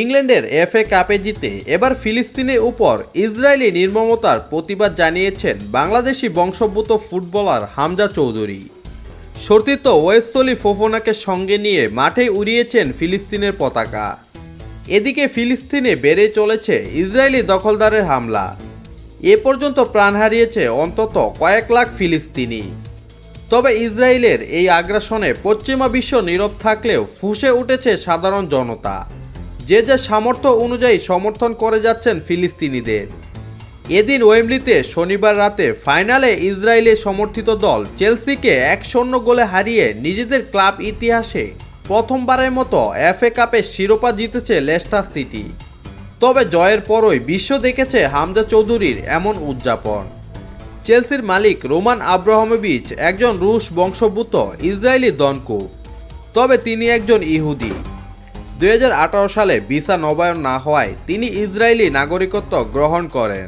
ইংল্যান্ডের এফএ কাপে জিতে এবার ফিলিস্তিনের উপর ইসরায়েলি নির্মমতার প্রতিবাদ জানিয়েছেন বাংলাদেশি বংশোদ্ভূত ফুটবলার হামজা চৌধুরী। সতীর্থ ওয়েসলি ফোফোনাকে সঙ্গে নিয়ে মাঠে উড়িয়েছেন ফিলিস্তিনের পতাকা। এদিকে ফিলিস্তিনে বেড়ে চলেছে ইসরায়েলি দখলদারের হামলা। এ পর্যন্ত প্রাণ হারিয়েছে অন্তত কয়েক লাখ ফিলিস্তিনি। তবে ইসরায়েলের এই আগ্রাসনে পশ্চিমা বিশ্ব নীরব থাকলেও ফুঁসে উঠেছে সাধারণ জনতা। যে যে সামর্থ্য অনুযায়ী সমর্থন করে যাচ্ছেন ফিলিস্তিনিদের। এদিন ওয়েমলিতে শনিবার রাতে ফাইনালে ইসরায়েলের সমর্থিত দল চেলসিকে এক শূন্য গোলে হারিয়ে নিজেদের ক্লাব ইতিহাসে প্রথমবারের মতো এফএ কাপের শিরোপা জিতেছে লেস্টার সিটি। তবে জয়ের পরই বিশ্ব দেখেছে হামজা চৌধুরীর এমন উদযাপন। চেলসির মালিক রোমান আব্রাহামোভিচ একজন রুশ বংশোদ্ভূত ইসরায়েলি দনকু। তবে তিনি একজন ইহুদি। দু হাজার আঠারো সালে ভিসা নবায়ন না হওয়ায় তিনি ইসরায়েলি নাগরিকত্ব গ্রহণ করেন।